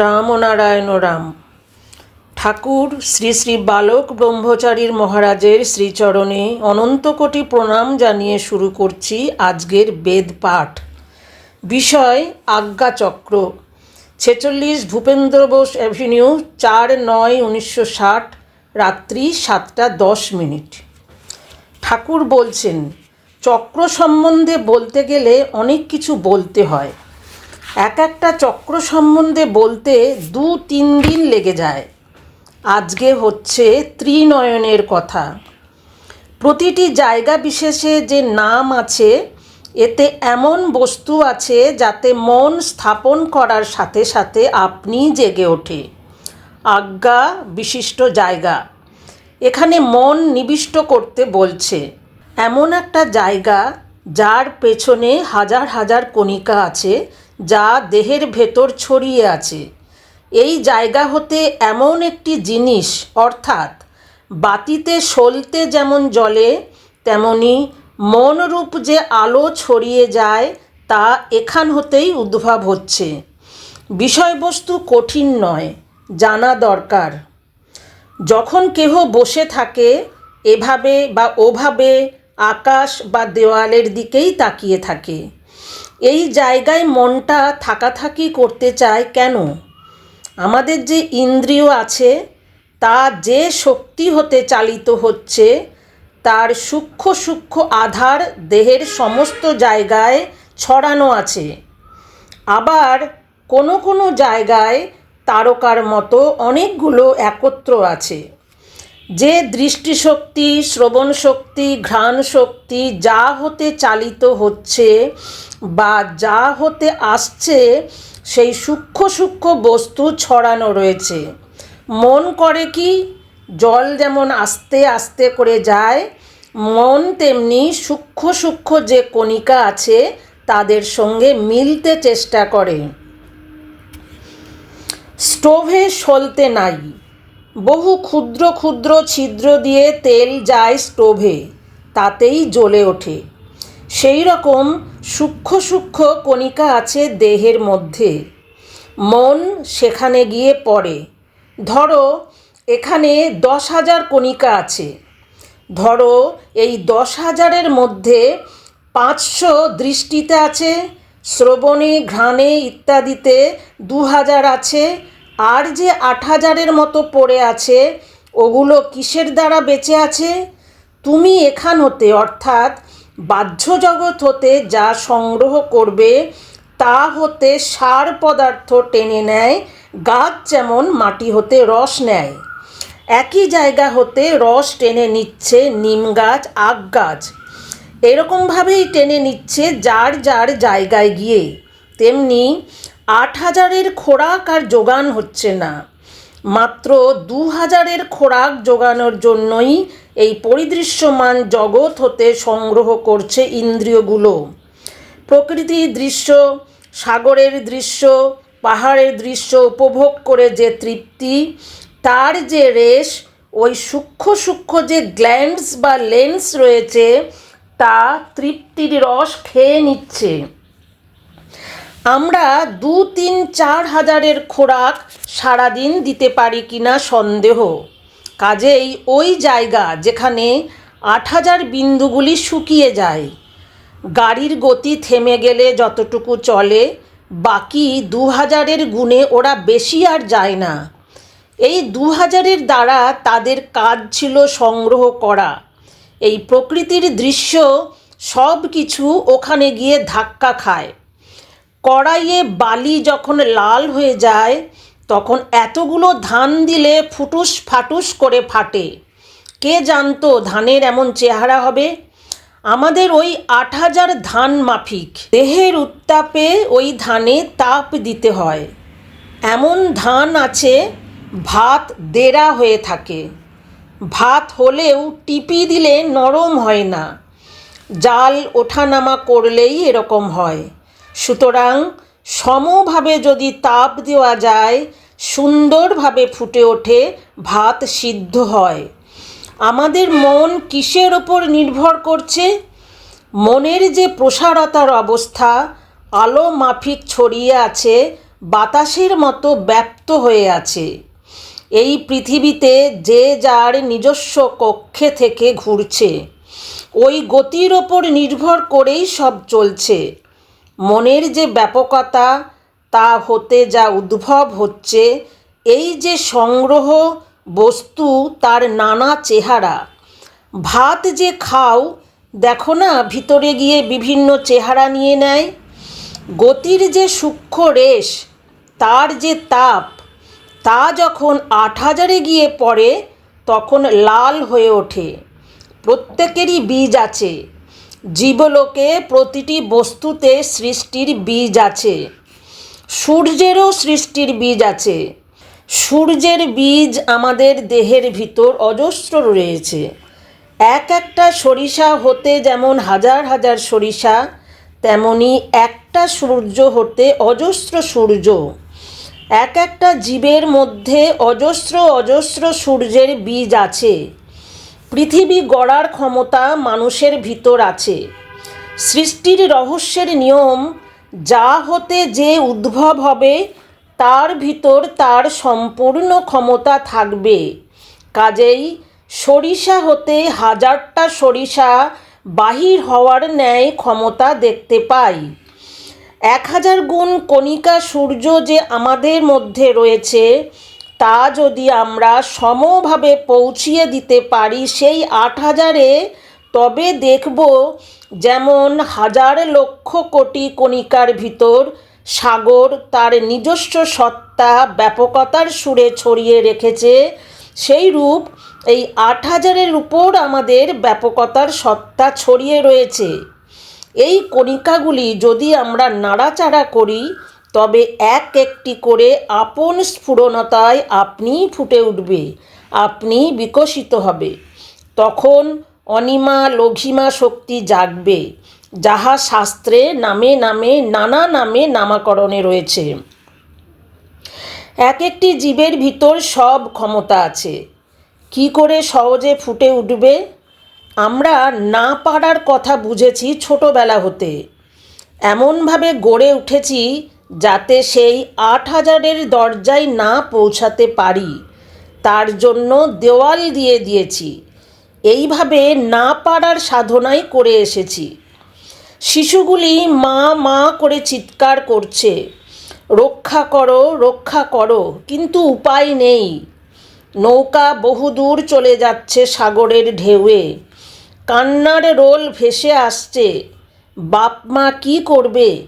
রাম ও নারায়ণ রাম। ঠাকুর শ্রী শ্রী বালক ব্রহ্মচারীর মহারাজের শ্রীচরণে অনন্ত কোটি প্রণাম জানিয়ে শুরু করছি আজকের বেদ পাঠ। বিষয় আজ্ঞাচক্র। ছেচল্লিশ ভূপেন্দ্র বোস অ্যাভিনিউ, চার নয় উনিশশো ষাট, রাত্রি সাতটা দশ মিনিট। ঠাকুর বলছেন, চক্র সম্বন্ধে বলতে গেলে অনেক কিছু বলতে হয়। এক একটা চক্র সম্বন্ধে বলতে দু, তিন দিন লেগে যায়। আজকে হচ্ছে ত্রিনয়নের কথা। প্রতিটি জায়গা বিশেষে যে নাম আছে, এতে এমন বস্তু আছে যাতে মন স্থাপন করার সাথে সাথে আপনি জেগে ওঠে। আজ্ঞা বিশিষ্ট জায়গা। এখানে মন নিবিষ্ট করতে বলছে। এমন একটা জায়গা যার পেছনে হাজার হাজার কণিকা আছে যা দেহের ভেতর ছড়িয়ে আছে। এই জায়গা হতে এমন একটি জিনিস, অর্থাৎ বাতিতে সলতে যেমন জলে, তেমনি মনরূপ যে আলো ছড়িয়ে যায়, তা এখান হতেই উদ্ভব হচ্ছে। বিষয়বস্তু কঠিন নয়, জানা দরকার। যখন কেহ বসে থাকে, এভাবে বা ওভাবে আকাশ বা দেওয়ালের দিকেই তাকিয়ে থাকে। এই জায়গায় মনটা থাকাথাকি করতে চায় কেন? আমাদের যে ইন্দ্রিয় আছে, তা যে শক্তি হতে চালিত হচ্ছে, তার সূক্ষ্ম সূক্ষ্ম আধার দেহের সমস্ত জায়গায় ছড়ানো আছে। আবার কোনো কোনো জায়গায় তারকার মতো অনেকগুলো একত্র আছে। যে দৃষ্টিশক্তি শ্রবণ শক্তি ঘ্রাণ শক্তি যা হতে চালিত হচ্ছে বা যা হতে আসছে, সেই সূক্ষ্ম সূক্ষ্ম বস্তু ছড়ানো রয়েছে। মন করে কি? জল যেমন আস্তে আস্তে করে যায়, মন তেমনি সূক্ষ্ম সূক্ষ্ম যে কণিকা আছে, তাদের সঙ্গে মিলতে চেষ্টা করে। স্টোভে সলতে নাই। বহু ক্ষুদ্র ক্ষুদ্র ছিদ্র দিয়ে তেল যায় স্টোভে, তাতেই জ্বলে ওঠে। সেই রকম সূক্ষ্ম সূক্ষ্ম কণিকা আছে দেহের মধ্যে। মন সেখানে গিয়ে পড়ে। ধরো, এখানে দশ হাজার কণিকা আছে। ধরো, এই দশ হাজারের মধ্যে পাঁচশো দৃষ্টিতে আছে, শ্রবণে, ঘ্রাণে ইত্যাদিতে দু হাজার আছে আর যে আট হাজারের মতো পড়ে আছে, ওগুলো কিসের দ্বারা বেঁচে আছে? তুমি এখান হতে, অর্থাৎ বাহ্য জগৎ হতে যা সংগ্রহ করবে, তা হতে সার পদার্থ টেনে নেয়, গাছ যেমন মাটি হতে রস নেয়। একই জায়গা হতে রস টেনে নিচ্ছে নিম গাছ আগ গাছ। এরকমভাবেই টেনে নিচ্ছে যার যার জায়গায় গিয়ে। তেমনি আট হাজারের খোরাক আর যোগান হচ্ছে না। মাত্র দু হাজারের খোরাক যোগানোর জন্যই এই পরিদৃশ্যমান জগৎ হতে সংগ্রহ করছে ইন্দ্রিয়গুলো। প্রকৃতির দৃশ্য, সাগরের দৃশ্য, পাহাড়ের দৃশ্য উপভোগ করে যে তৃপ্তি, তার যে রেশ, ওই সূক্ষ্ম সূক্ষ্ম যে গ্ল্যান্ডস বা লেন্স রয়েছে, তা তৃপ্তির রস খেয়ে নিচ্ছে। আমরা দু, তিন, চার হাজারের খোরাক সারাদিন দিতে পারি কিনা সন্দেহ। কাজেই ওই জায়গা যেখানে আট হাজার বিন্দুগুলি শুকিয়ে যায়, গাড়ির গতি থেমে গেলে যতটুকু চলে, বাকি দু হাজারের গুণে ওরা বেশি আর যায় না। এই দু হাজারের দ্বারা তাদের কাজ ছিল সংগ্রহ করা। এই প্রকৃতির দৃশ্য সব কিছু ওখানে গিয়ে ধাক্কা খায়। কড়াইয়ে বালি যখন লাল হয়ে যায়, তখন এতগুলো ধান দিলে ফুটুস ফাটুস করে ফাটে। কে জানতো ধানের এমন চেহারা হবে? আমাদের ওই আট হাজার ধান মাফিক। দেহের উত্তাপে ওই ধানে তাপ দিতে হয়। এমন ধান আছে, ভাত দেরা হয়ে থাকে। ভাত হলেও টিপি দিলে নরম হয় না। জাল ওঠানামা করলেই এরকম হয়। সুতরাং সমভাবে যদি তাপ দেওয়া যায়, সুন্দরভাবে ফুটে ওঠে, ভাত সিদ্ধ হয়। আমাদের মন কিসের ওপর নির্ভর করছে? মনের যে প্রসারতার অবস্থা, আলো মাফিক ছড়িয়ে আছে, বাতাসের মতো ব্যপ্ত হয়ে আছে। এই পৃথিবীতে যে যার নিজস্ব কক্ষে থেকে ঘুরছে, ওই গতির ওপর নির্ভর করেই সব চলছে। মনের যে ব্যাপকতা তা হতে যা উদ্ভব হচ্ছে, এই যে সংগ্রহ বস্তু তার নানা চেহারা। ভাত যে খাও, দেখো না ভিতরে গিয়ে বিভিন্ন চেহারা নিয়ে নেয়। গতির যে সূক্ষ্ম রেশ, তার যে তাপ, তা যখন আট হাজারে গিয়ে পড়ে, তখন লাল হয়ে ওঠে। প্রত্যেকেরই বীজ আছে। জীবলোকে প্রতিটি বস্তুতে সৃষ্টির বীজ আছে। সূর্যেরও সৃষ্টির বীজ আছে। সূর্যের বীজ আমাদের দেহের ভিতর অজস্র রয়েছে। এক একটা সরিষা হতে যেমন হাজার হাজার সরিষা, তেমনি একটা সূর্য হতে অজস্র সূর্য। এক একটা জীবের মধ্যে অজস্র অজস্র সূর্যের বীজ আছে। পৃথিবী গড়ার ক্ষমতা মানুষের ভিতর আছে। সৃষ্টির রহস্যের নিয়ম, যা হতে যে উদ্ভব হবে, তার ভিতর তার সম্পূর্ণ ক্ষমতা থাকবে। কাজেই সরিষা হতে হাজারটা সরিষা বাহির হওয়ার ন্যায় ক্ষমতা দেখতে পাই। এক হাজার গুণ কণিকা সূর্য যে আমাদের মধ্যে রয়েছে তা যদি আমরা সমভাবে পৌঁছিয়ে দিতে পারি সেই আট হাজারে, তবে দেখব যেমন হাজার লক্ষ কোটি কণিকার ভিতর সাগর তার নিজস্ব সত্তা ব্যাপকতার সুরে ছড়িয়ে রেখেছে, সেই রূপ এই আট হাজারের উপর আমাদের ব্যাপকতার সত্তা ছড়িয়ে রয়েছে। এই কণিকাগুলি যদি আমরা নাড়াচাড়া করি তবে এক একটি করে আপন স্ফুরণতায় আপনি ফুটে উঠবে, আপনি বিকশিত হবে। তখন অনিমা লঘিমা শক্তি জাগবে, যাহা শাস্ত্রে নামে নামে নানা নামে নামাকরণে রয়েছে। এক একটি জীবের ভিতর সব ক্ষমতা আছে। কি করে সহজে ফুটে উঠবে? আমরা না পারার কথা বুঝেছি ছোটোবেলা হতে। এমনভাবে গড়ে উঠেছি যাতে সেই আট হাজারের দরজায় না পৌঁছাতে পারি। তার জন্য দেওয়াল দিয়ে দিয়েছি। এইভাবে না পারার সাধনাই করে এসেছি। শিশুগুলি মা মা করে চিৎকার করছে, রক্ষা করো রক্ষা করো। কিন্তু উপায় নেই। নৌকা বহুদূর চলে যাচ্ছে সাগরের ঢেউয়ে। কান্নার রোল ভেসে আসছে। বাপ মা কী করবে?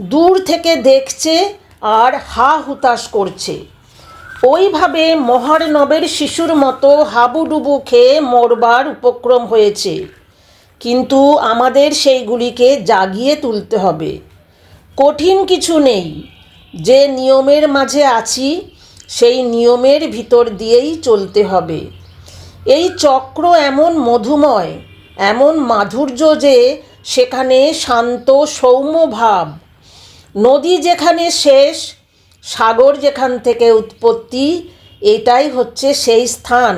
দূর থেকে দেখছে আর হা হুতাশ করছে। ওইভাবে মহার্ণবের শিশুর মতো হাবুডুবু খেয়ে মরবার উপক্রম হয়েছে। কিন্তু আমাদের সেইগুলিকে জাগিয়ে তুলতে হবে। কঠিন কিছু নেই। যে নিয়মের মাঝে আছি, সেই নিয়মের ভিতর দিয়েই চলতে হবে। এই চক্র এমন মধুময়, এমন মাধুর্য যে সেখানে শান্ত সৌম্য ভাব নদী যেখানে শেষ, সাগর যেখান থেকে উৎপত্তি, এটাই হচ্ছে সেই স্থান।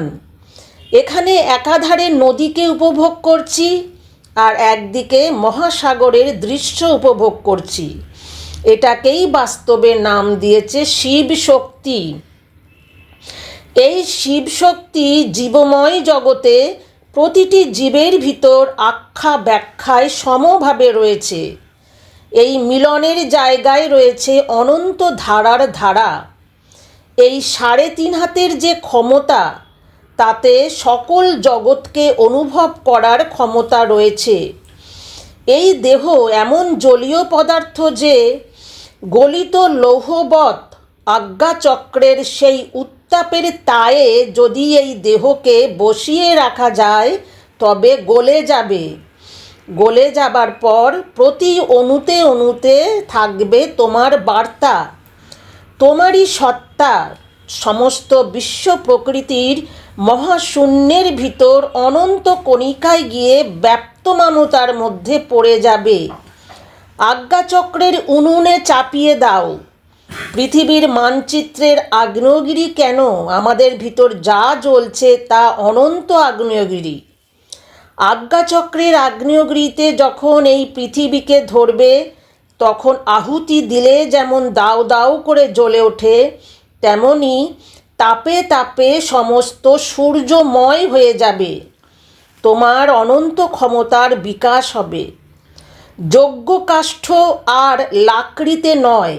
এখানে একাধারে নদীকে উপভোগ করছি আর একদিকে মহাসাগরের দৃশ্য উপভোগ করছি। এটাকেই বাস্তবে নাম দিয়েছে শিব শক্তি। এই শিব শক্তি জীবময় জগতে প্রতিটি জীবের ভিতর আখ্যা ব্যাখ্যায় সমভাবে রয়েছে। এই মিলনের জায়গায় রয়েছে অনন্ত ধারার ধারা। এই সাড়ে তিন হাতের যে ক্ষমতা, তাতে সকল জগৎকে অনুভব করার ক্ষমতা রয়েছে। এই দেহ এমন জলীয় পদার্থ যে, গলিত লৌহবৎ আজ্ঞাচক্রের সেই উত্তাপের তায়ে যদি এই দেহকে বসিয়ে রাখা যায়, তবে গলে যাবে। গলে যাবার পর প্রতি অণুতে অণুতে থাকবে তোমার বার্তা। তোমারই সত্তা। সমস্ত বিশ্ব প্রকৃতির মহাশূন্যের ভিতর অনন্ত কণিকায় গিয়ে ব্যপ্তমানতার মধ্যে পড়ে যাবে। আজ্ঞাচক্রের উনুনে চাপিয়ে দাও। পৃথিবীর মানচিত্রের আগ্নেয়গিরি কেন? আমাদের ভিতর যা জ্বলছে তা অনন্ত আগ্নেয়গিরি। আজ্ঞাচক্রের আগ্নেয়গিরিতে যখন এই পৃথিবীকে ধরবে, তখন আহুতি দিলে যেমন দাউ দাউ করে জ্বলে ওঠে, তেমনি তাপে তাপে সমস্ত সূর্যময় হয়ে যাবে। তোমার অনন্ত ক্ষমতার বিকাশ হবে। যজ্ঞ কাষ্ঠ আর লাকড়িতে নয়,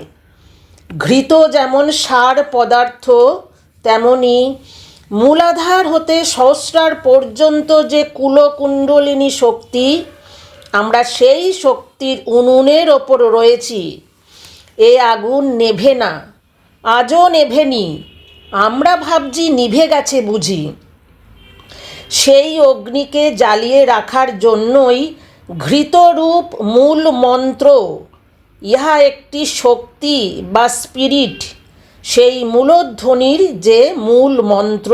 ঘৃত যেমন সার পদার্থ, তেমনি মূলাধার হতে সহস্রার পর্যন্ত যে কুলকুণ্ডলিনী শক্তি, আমরা সেই শক্তির উনুনের ওপর রয়েছি। এ আগুন নেভে না, আজও নেভেনি আমরা ভাবছি নিভে গেছে বুঝি। সেই অগ্নিকে জ্বালিয়ে রাখার জন্যই ঘৃতরূপ মূল মন্ত্র, ইহা একটি শক্তি বা স্পিরিট। সেই মূলধ্বনির যে মূল মন্ত্র,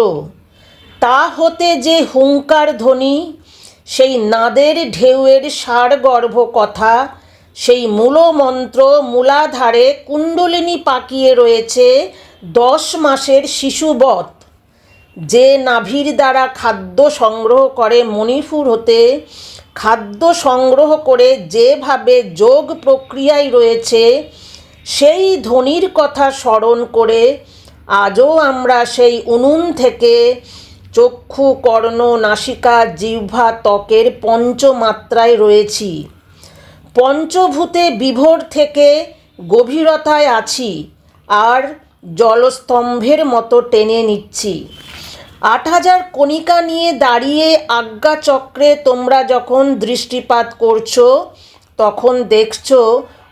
তা হতে যে হুঙ্কার ধ্বনি, সেই নাদের ঢেউয়ের সারগর্ভ কথা, সেই মূলমন্ত্র মূলাধারে কুণ্ডলিনী পাকিয়ে রয়েছে দশ মাসের শিশুবৎ। যে নাভির দ্বারা খাদ্য সংগ্রহ করে মণিপুর হতে, খাদ্য সংগ্রহ করে যেভাবে যোগ প্রক্রিয়ায় রয়েছে সেই ধ্বনির কথা স্মরণ করে আজও আমরা সেই উনুন থেকে চক্ষু, কর্ণ, নাসিকা, জিহ্বা, ত্বকের পঞ্চমাত্রায় রয়েছি। পঞ্চভূতে বিভোর থেকে গভীরতায় আছি আর জলস্তম্ভের মতো টেনে নিচ্ছি। আট হাজার কণিকা নিয়ে দাঁড়িয়ে আজ্ঞাচক্রে তোমরা যখন দৃষ্টিপাত করছ, তখন দেখছ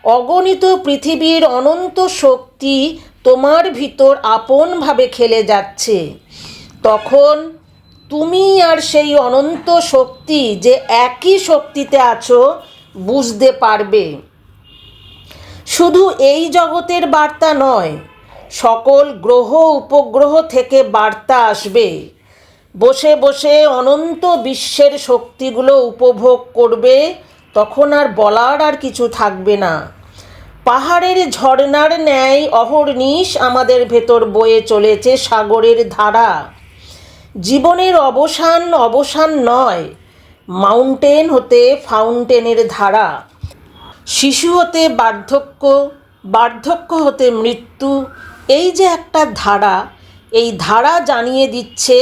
অগণিত পৃথিবীর অনন্ত শক্তি তোমার ভিতর আপনভাবে খেলে যাচ্ছে। তখন তুমি আর সেই অনন্ত শক্তি যে একই শক্তিতে আছো বুঝতে পারবে। শুধু এই জগতের বার্তা নয়, সকল গ্রহ উপগ্রহ থেকে বার্তা আসবে। বসে বসে অনন্ত বিশ্বের শক্তিগুলো উপভোগ করবে তখন আর বলার আর কিছু থাকবে না। পাহাড়ের ঝর্ণার ন্যায় অহর্নিশ আমাদের ভেতর বয়ে চলেছে সাগরের ধারা। জীবনের অবসান অবসান নয়, মাউন্টেন হতে ফাউন্টেনের ধারা। শিশু হতে বার্ধক্য বার্ধক্য হতে মৃত্যু, এই যে একটা ধারা, এই ধারা জানিয়ে দিচ্ছে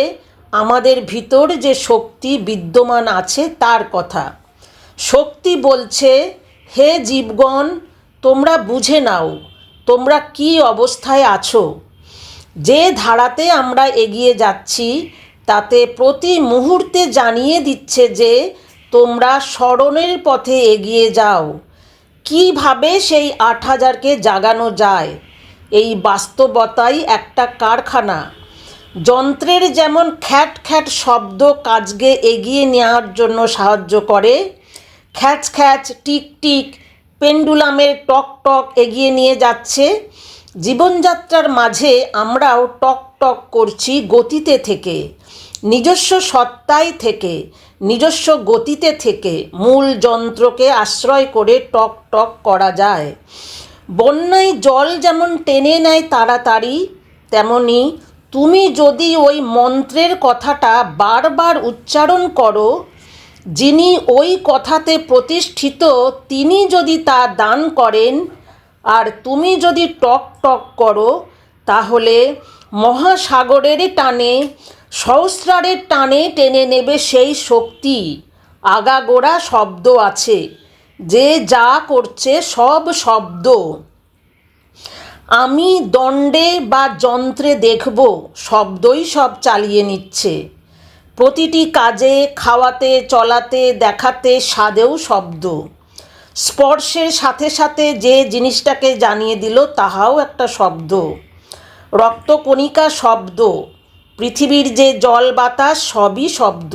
আমাদের ভিতর যে শক্তি বিদ্যমান আছে তার কথা। শক্তি বলছে, হে জীবগণ, তোমরা বুঝে নাও, তোমরা কি অবস্থায় আছো? যে ধারাতে আমরা এগিয়ে যাচ্ছি, তাতে প্রতি মুহূর্তে জানিয়ে দিচ্ছে যে, তোমরা স্মরণের পথে এগিয়ে যাও। কীভাবে সেই আট হাজারকে জাগানো যায়? এই বাস্তবতাই একটা কারখানা। যন্ত্রের যেমন খ্যাট খ্যাট শব্দ কাজকে এগিয়ে নেওয়ার জন্য সাহায্য করে খ্যাচ খ্যাচ, টিক টিক, পেন্ডুলামের টক টক এগিয়ে নিয়ে যাচ্ছে। জীবনযাত্রার মাঝে আমরাও টক টক করছি গতিতে থেকে, নিজস্ব সত্তায় থেকে, নিজস্ব গতিতে থেকে, মূল যন্ত্রকে আশ্রয় করে টক টক করা যায়। বন্যায় জল যেমন টেনে নেয় তাড়াতাড়ি, তেমনি তুমি যদি ওই মন্ত্রের কথাটা বারবার উচ্চারণ করো যিনি ওই কথাতে প্রতিষ্ঠিত, তিনি যদি তা দান করেন আর তুমি যদি টক টক করো, তাহলে মহাসাগরের টানে সহস্রারের টানে টেনে নেবে সেই শক্তি। আগাগোড়া শব্দ আছে, যে যা করছে সব শব্দ। আমি দণ্ডে বা যন্ত্রে দেখব, শব্দই সব চালিয়ে নিচ্ছে। প্রতিটি কাজে, খাওয়াতে, চলাতে, দেখাতে স্বাদেও শব্দ। স্পর্শের সাথে সাথে যে জিনিসটাকে জানিয়ে দিল, তাহাও একটা শব্দ। রক্তকণিকা শব্দ। পৃথিবীর যে জল বাতাস, সবই শব্দ।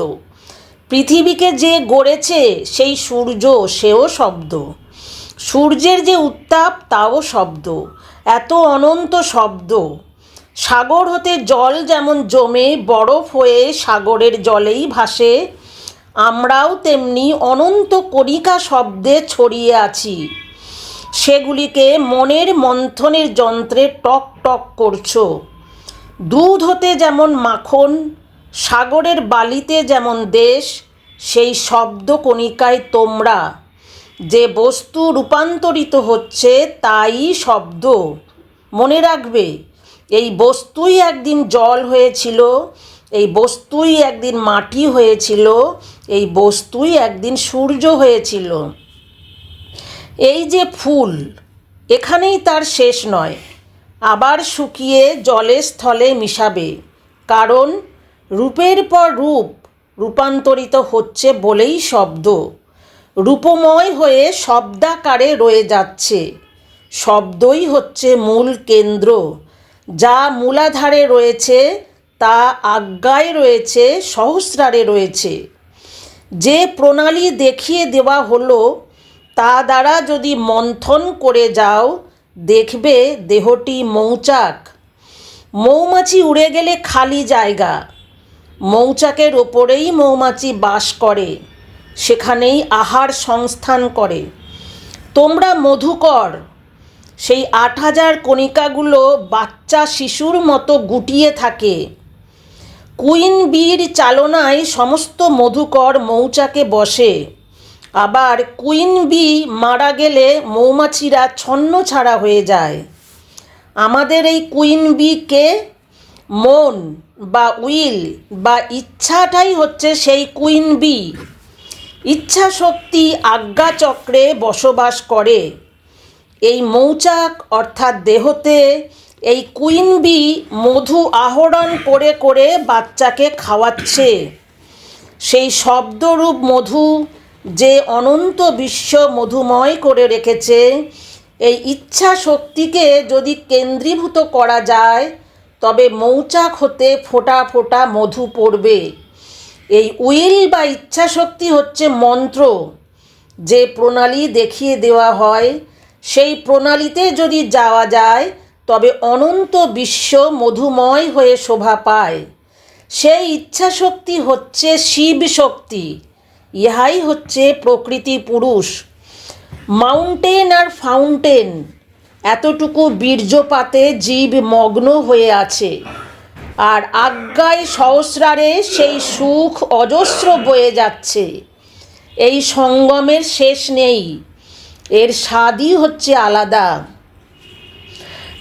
পৃথিবীকে যে গড়েছে, সেই সূর্য, সেও শব্দ। সূর্যের যে উত্তাপ, তাও শব্দ। এত অনন্ত শব্দ। সাগর হতে জল যেমন জমে, বরফ হয়ে সাগরের জলেই ভাসে। আমরাও তেমনি অনন্ত কণিকা শব্দে ছড়িয়ে আছি। সেগুলিকে মনের মন্থনের যন্ত্রে টক টক করছ। দুধ হতে যেমন মাখন, সাগরের বালিতে যেমন দেশ, সেই শব্দ কণিকায় তোমরা। যে বস্তু রূপান্তরিত হচ্ছে, তাই শব্দ। মনে রাখবে। এই বস্তুই একদিন জল হয়েছিল, এই বস্তুই একদিন মাটি হয়েছিল, এই বস্তুই একদিন সূর্য হয়েছিল। এই যে ফুল, এখানেই তার শেষ নয়, আবার শুকিয়ে জলে স্থলে মিশাবে, কারণ রূপের পর রূপ রূপান্তরিত হচ্ছে বলেই শব্দ। রূপময় হয়ে শব্দাকারে রয়ে যাচ্ছে, শব্দই হচ্ছে মূল কেন্দ্র। যা মূলাধারে রয়েছে, তা আজ্ঞায় রয়েছে, সহস্রারে রয়েছে। যে প্রণালী দেখিয়ে দেওয়া হলো, তা দ্বারা যদি মন্থন করে যাও, দেখবে দেহটি মৌচাক। মৌমাছি উড়ে গেলে খালি জায়গা। মৌচাকের ওপরেই মৌমাছি বাস করে, সেখানেই আহার সংস্থান করে। তোমরা মধুকর সেই আট হাজার কণিকাগুলো বাচ্চা শিশুর মতো গুটিয়ে থাকে। কুইন বির চালনায় সমস্ত মধুকর মৌচাকে বসে। আবার কুইন বি মারা গেলে মৌমাছিরা ছন্ন ছাড়া হয়ে যায়। আমাদের এই কুইন বিকে মন বা উইল বা ইচ্ছাটাই হচ্ছে সেই কুইন বি। ইচ্ছা শক্তি আজ্ঞাচক্রে বসবাস করে। এই মৌচাক অর্থাৎ দেহতে এই কুইন বি মধু আহরণ করে করে বাচ্চাকে খাওয়াচ্ছে। সেই শব্দরূপ মধু যে অনন্ত বিশ্ব মধুময় করে রেখেছে, এই ইচ্ছা শক্তিকে যদি কেন্দ্রীভূত করা যায়, তবে মৌচাক হতে ফোটা ফোটা মধু পড়বে। এই উইল বা ইচ্ছা শক্তি হচ্ছে মন্ত্র, যে প্রণালী দেখিয়ে দেওয়া হয় সেই প্রণালীতে যদি যাওয়া যায়, তবে অনন্ত বিশ্ব মধুময় হয়ে শোভা পায়। সেই ইচ্ছা শক্তি হচ্ছে শিব শক্তি। ইহাই হচ্ছে প্রকৃতি পুরুষ। মাউন্টেন আর ফাউন্টেন, এতটুকু বীর্যপাতে জীব মগ্ন হয়ে আছে। আর আজ্ঞায় সহস্রারে সেই সুখ অজস্র বয়ে যাচ্ছে। এই সঙ্গমের শেষ নেই। এর স্বাদই হচ্ছে আলাদা।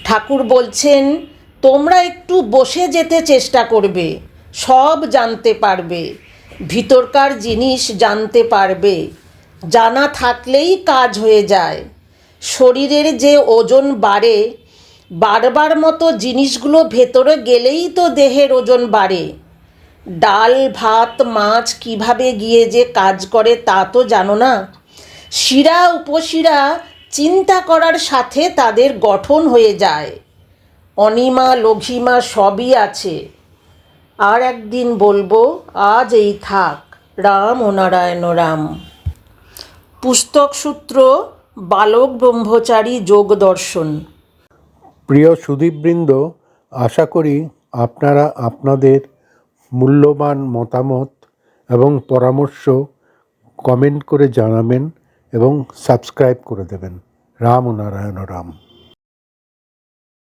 ঠাকুর বলছেন, তোমরা একটু বসে যেতে চেষ্টা করবে, সব জানতে পারবে, ভিতরকার জিনিস জানতে পারবে, জানা থাকলেই কাজ হয়ে যায়। শরীরের যে ওজন বাড়ে বাড়বার মতো জিনিসগুলো ভেতরে গেলেই তো দেহের ওজন বাড়ে। ডাল, ভাত, মাছ কীভাবে গিয়ে যে কাজ করে তা তো জানো না? শিরা উপশিরা চিন্তা করার সাথে তাদের গঠন হয়ে যায়। অনিমা, লঘিমা সবই আছে। আর একদিন বলব, আজ এই থাক, রাম ও নারায়ণ রাম। পুস্তক সূত্র, বালক ব্রহ্মচারী যোগ দর্শন। প্রিয় সুদীপবৃন্দ, আশা করি আপনারা আপনাদের মূল্যবান মতামত এবং পরামর্শ কমেন্ট করে জানাবেন। এবং সাবস্ক্রাইব করে দেবেন। রাম নারায়ণ রাম।